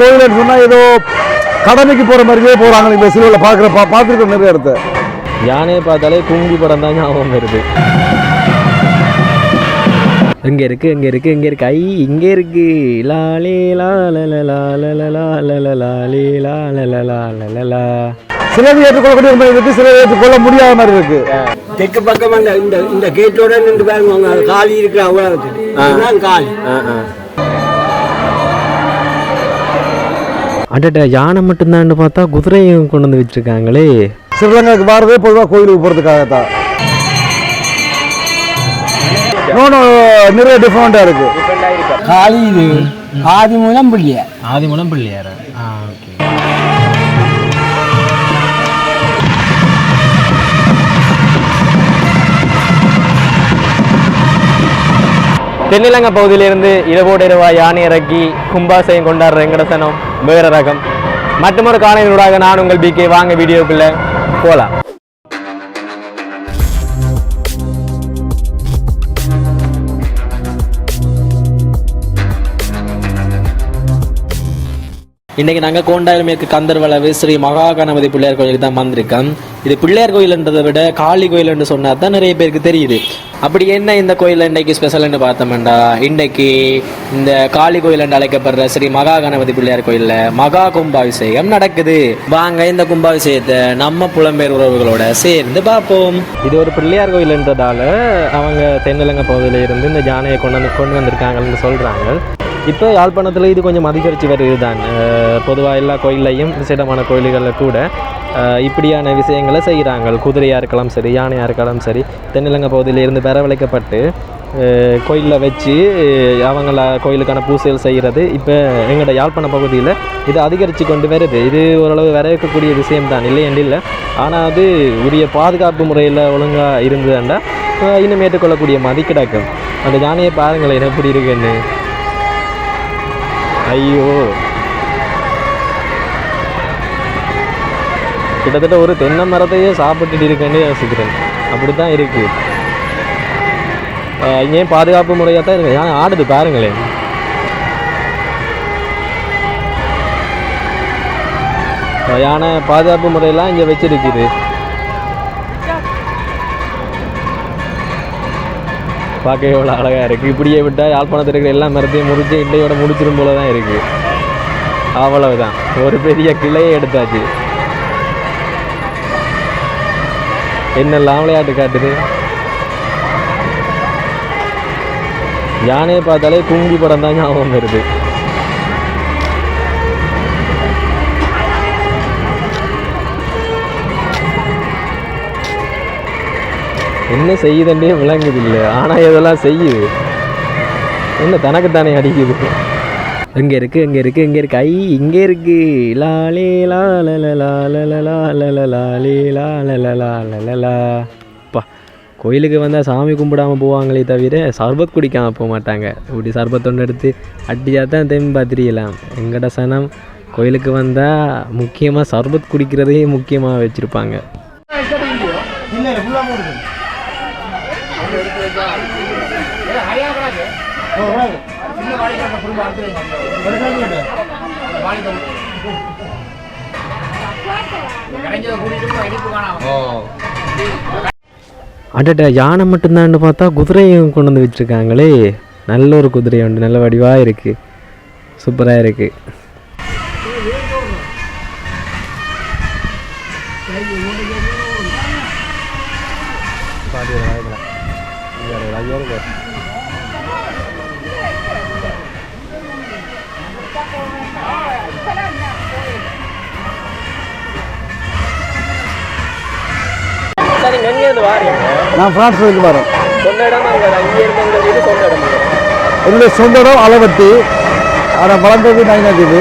கோயில்னு சொன்னா ஏதோ கடமைக்கு போற மாதிரியே போறாங்க. இந்த சிலுவையில் பார்க்குற பா பார்த்துருக்கோம் நிறைய இடத்த. யானையை பார்த்தாலே கும்பி படம் தான் ஞாபகம் வருது. இங்க இருக்கு இங்க இருக்கு இங்க இருக்கு? ஐ இங்க இருக்கு. லாலே லா லல லா லல லா லல லாலே லா லல லா லல லா சிலது ஏற்றுக்கொள்ளக்கூடிய மாதிரி இருக்கு. சிலது ஏற்றுக்கொள்ள முடியாத மாதிரி இருக்கு. தெற்கு பக்கம் இந்த இந்த கேட்டோட நின்று பாருங்க. காலி இருக்கிற அவ்வளவு இதுதான் காலி. அடட யானை மட்டும்தான்னு பார்த்தா குதிரையும் கொண்டு வந்து வச்சிருக்காங்களே. ஸ்ரீலங்காவுக்கு வாரதே பொதுவாக கோயிலுக்கு போகிறதுக்காகத்தான் நிறைய டிஃப்ரெண்ட்டாக இருக்கு. காலி இது ஆதி மூலம் பிள்ளைய ஆதிமூலம் பிள்ளையாரா ஆ ஓகே. தென்னிலங்கை பகுதியிலிருந்து இரவோடு இரவா யானை இறக்கி கும்பாசையும் கொண்டாடுற வெங்கடசனம் வேற ரகம் மற்றொரு காணொலியூடாக நான் உங்கள் பிகே வாங்க வீடியோக்குள்ள போலாம் இன்றைக்கி நாங்கள் கோண்டாயில் மேற்கு கந்தர்வளவு ஸ்ரீ மகா கணபதி பிள்ளையார் கோயிலுக்கு தான் வந்திருக்கோம். இது பிள்ளையார் கோயில்ன்றதை விட காளி கோயில்னு சொன்னால் தான் நிறைய பேருக்கு தெரியுது. அப்படி என்ன இந்த கோயில் இன்றைக்கு ஸ்பெஷல்னு பார்த்தோம்டா? இன்றைக்கு இந்த காளி கோயில் என்று அழைக்கப்படுற ஸ்ரீ மகா கணபதி பிள்ளையார் கோயிலில் மகா கும்பாபிஷேகம் நடக்குது. வாங்க இந்த கும்பாபிஷேகத்தை நம்ம புலம்பெயர் உறவுகளோட சேர்ந்து பார்ப்போம். இது ஒரு பிள்ளையார் கோயில்ன்றதால அவங்க தென்னிலங்க பகுதியிலிருந்து இந்த ஜானையை கொண்டு வந்து கொண்டு வந்திருக்காங்கன்னு சொல்கிறாங்க இப்போ யாழ்ப்பாணத்தில் இது கொஞ்சம் அதிகரித்து வருது தான் பொதுவாக எல்லா கோயில்லையும் விசேடமான கோயில்களில் கூட இப்படியான விஷயங்களை செய்கிறாங்க குதிரையாக இருக்கலாம் சரி யானையாக இருக்கலாம் சரி தென்னிலங்கை பகுதியில் இருந்து வரவழைக்கப்பட்டு கோயிலில் வச்சு அவங்கள கோயிலுக்கான பூசைகள் செய்கிறது இப்போ எங்களோட யாழ்ப்பாண பகுதியில் இது அதிகரித்து கொண்டு வருது. இது ஓரளவு வரவேற்கக்கூடிய விஷயம்தான் இல்லை என்று இல்லை. ஆனால் அது உரிய பாதுகாப்பு முறையில் ஒழுங்காக இருந்ததுண்டா இன்னும் ஏற்றுக்கொள்ளக்கூடிய மதி கிடக்கும் அந்த யானையை பாருங்களேன் எப்படி இருக்குன்னு. ஐயோ கிட்டத்தட்ட ஒரு தென்னை மரத்தையே சாப்பிட்டுட்டு இருக்கேன்னு யோசிக்கிறேன் அப்படி தான் இருக்கு ஆஹ் இங்கேயும் பாதுகாப்பு முறையாக தான் இருக்கு ஏன் ஆடுது பாருங்களேன் யானை பாதுகாப்பு முறையெல்லாம் இங்கே வச்சிருக்குது பார்க்க எவ்வளோ அழகாக இருக்குது இப்படியே விட்டால் யாழ்ப்பாணத்தில் இருக்கிற எல்லா மரத்தையும் முடிச்சு இண்டையோட முடிச்சிடும் போல தான் இருக்குது அவ்வளவுதான். ஒரு பெரிய கிளையை எடுத்தாச்சு. என்னெல்லாம் விளையாட்டு காட்டுது? யானையை பார்த்தாலே குங்கி படம் தான் ஞாபகம் வருது. என்ன செய்யுதுன்றே விளங்குது இல்லை ஆனால் இதெல்லாம் செய்யுது? என்ன தனக்கு தானே அடிக்குது? இங்க இருக்கு இங்க இருக்கு இங்க இருக்கு. ஐ இங்க இருக்கு. லாலே லா லல லா லல லா லல லாலே லா லல லா லல லா பா கோயிலுக்கு வந்தால் சாமி கும்பிடாம போவாங்களே தவிர சர்பத் குடிக்காம போக மாட்டாங்க. இப்படி சர்பத் ஒன்று எடுத்து அடிச்சா தான் தெம்பா தெரியலாம் எங்கட சனம் கோயிலுக்கு வந்தால் முக்கியமாக சர்பத் குடிக்கிறதே முக்கியமாக வச்சுருப்பாங்க. அடட யானை மட்டும்தான்னு பார்த்தா குதிரையும் கொண்டு வந்து வச்சுருக்காங்களே. நல்ல ஒரு குதிரை உண்டு நல்ல வடிவாக இருக்குது சூப்பராக இருக்குது சார் நான் ஃப்ரான்ஸ்லேருந்து வரேன். என்னுடைய சொந்த இடம் அளவட்டி ஆனால் வளர்ந்தது நைனாதீவு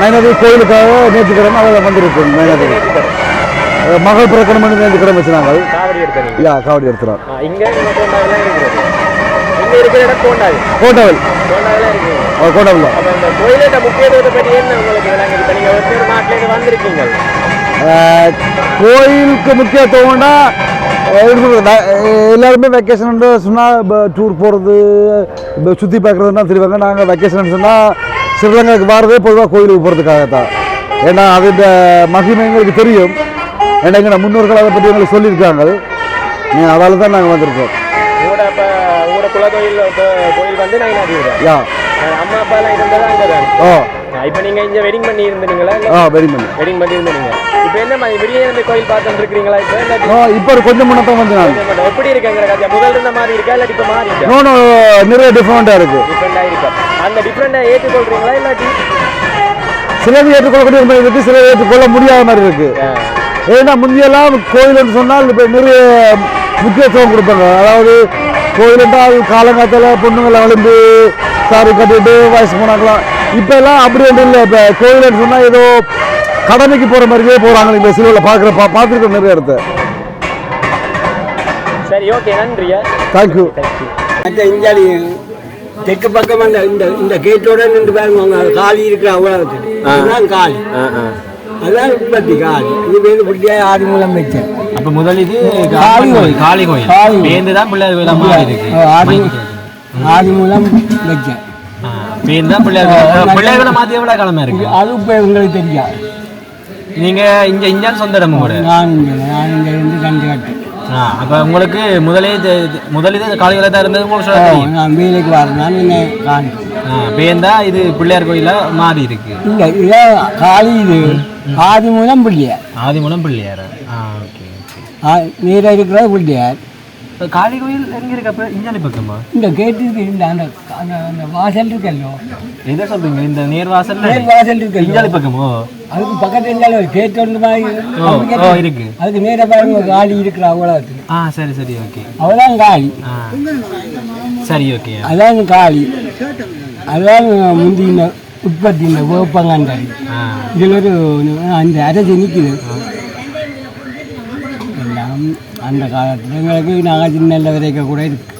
நைனாதீவு கோயிலுக்காக நேற்றுக்கிழமை அதில் வந்திருக்கோம் நைனாதீவு அஹ் மகள் பிறக்கணும்னு நேற்றுக்கிழமை வச்சுனாங்க யா காவடி எடுத்துறோம் கோட்டாவில் கோட்டாவில் அப்போ இந்த கோயிலோட முக்கியத்துவத்தை பற்றி என்ன உங்களுக்கு விளங்குது இப்போ நீங்கள் ஒரு நாட்டிலேருந்து வந்திருக்கீங்க கோயிலுக்கு முக்கியத்துவம்னா எல்லாருமே வெக்கேஷன் சொன்னால் டூர் போகிறது சுற்றி பார்க்குறதுனா தெரிவாங்க. நாங்கள் வெக்கேஷன் சொன்னால் ஸ்ரீலங்காவுக்கு வாரதே பொதுவாக கோயிலுக்கு போகிறதுக்காக தான் ஏன்னா அதோட மகிமை எங்களுக்கு தெரியும். ஏன்னா எங்கள் முன்னோர்கள் அதை பற்றி எங்களுக்கு சொல்லியிருக்காங்க. அதால தான் நாங்கள் வந்திருக்கோம். யா. அம்மா அப்பா எல்லாம் இருந்ததா அங்கே தான். ஓ. இப்போ நீங்க இங்க வெட்டிங் பண்ணி இருந்தீங்களா ஆ வெரி மணி வெட்டிங் பண்ணி இருந்தீங்க இப்போ என்ன மாதிரி வெளியே இருந்து கோயில் பார்த்துட்டு இருக்கிறீங்களா இப்போ? இப்போ ஒரு கொஞ்சம் முன்னே வந்து நான். எப்படி இருக்குங்கிற கதை முதல்ல இருந்த மாதிரி இருக்கா? இல்லாட்டி இப்போ மாறி இருக்கா? நோ நோ நிறைய டிஃப்ரெண்ட்டாக இருக்குது டிஃப்ரெண்டாக இருக்கா? அந்த டிஃப்ரெண்டாக ஏற்றுக்கொள்றீங்களா இல்லாட்டி? சிலது ஏற்றுக்கொள்ளக்கூடிய மாதிரி இருக்குது சிலது ஏற்றுக்கொள்ள முடியாத மாதிரி இருக்குது ஏன்னா முந்தியெல்லாம் கோயில்னு சொன்னால் இப்போ நிறைய முக்கியத்துவம் கொடுப்பாங்க. அதாவது கோயில் என்றால் காலங்காலத்தில் பொண்ணுங்களை விழுந்து சாரி கட்டிட்டு வயசு போனாங்களாம். இப்போ எல்லாம் அப்படி ஒன்றும் இல்லை. இப்போ கோயில்னு சொன்னால் ஏதோ கடமைக்கு போகிற மாதிரியே போகிறாங்க இந்த சிலுவையில் பார்க்குற பா பார்த்துருக்கோம் நிறைய இடத்த. சரி ஓகே நன்றியா தேங்க்யூ அந்த இந்தியாடி தெற்கு பக்கம் அந்த இந்த இந்த கேட்டோட நின்று பாருங்க. காலி இருக்கிற அதுதான் காலி. அதான் உற்பத்தி காலி இது வந்து புள்ளியா ஆறு மூலம் வச்சேன் அப்ப முதல் இது காளி கோயில். காளி கோயில் காளி. பேருந்து தான் பிள்ளையார் கோயிலா இருக்கு ஆதி ஆதி மூலம் வச்சேன் ஆ, பேருந்து தான் பிள்ளையார் கோயில் பிள்ளையார் கோயிலை மாத்தி எவ்வளவு கிழமை இருக்கு? அது இப்போ உங்களுக்கு தெரியாது. நீங்க இங்க இஞ்சான் சொந்த இடம் கூட? நான் இங்கே நான் இங்கே இருந்து கண்டு கட்டு ஆ, அப்ப உங்களுக்கு முதலே இது- முதல் இது காளி கோயிலா தான் இருந்தது உங்களுக்கு சொல்ல தெரியும்? நான் வேலைக்கு வரேன் நான் என்ன காணி. ஆ, பேருந்தா இது பிள்ளையார் கோயிலா மாறி இருக்கு? இல்லை இதான் காலி இது. ஆதி மூலம் பிள்ளையார். ஆதி மூலம் பிள்ளையார்? ஆ ஓகே ஆ- நீராக இருக்கிற பிள்ளையார். காளி கோயில் எங்க இருக்கு அப்ப? இஞ்சாலி பக்கமா இந்த கேட்டுக்கு இந்த அந்த அந்த வாசல் இருக்கல்லோ. எதை சொல்றீங்க? இந்த நேர்வாசல் நேர் வாசல் இருக்கல்லோ. இஞ்சாலி பக்கமோ அதுக்கு பக்கத்துல இருந்தாலும் ஒரு கேட் ஒன்று மாதிரி இருக்கு. அதுக்கு நேராக பாருங்க ஒரு காலி இருக்கிற அவ்வளோத்துக்கு ஆ சரி சரி ஓகே. அவ்வளோதான் ஆ. சரி ஓகே. அதான் காலி அதான் முந்தி இந்த உற்பத்தி இந்த வேப்பங்கண்டடி ஆ. இதில் ஒரு அந்த அரசு நிற்குது அந்த காலத்தில் எங்களுக்கு நாங்கள் சின்ன வரைக்கும் கூட இருக்கு.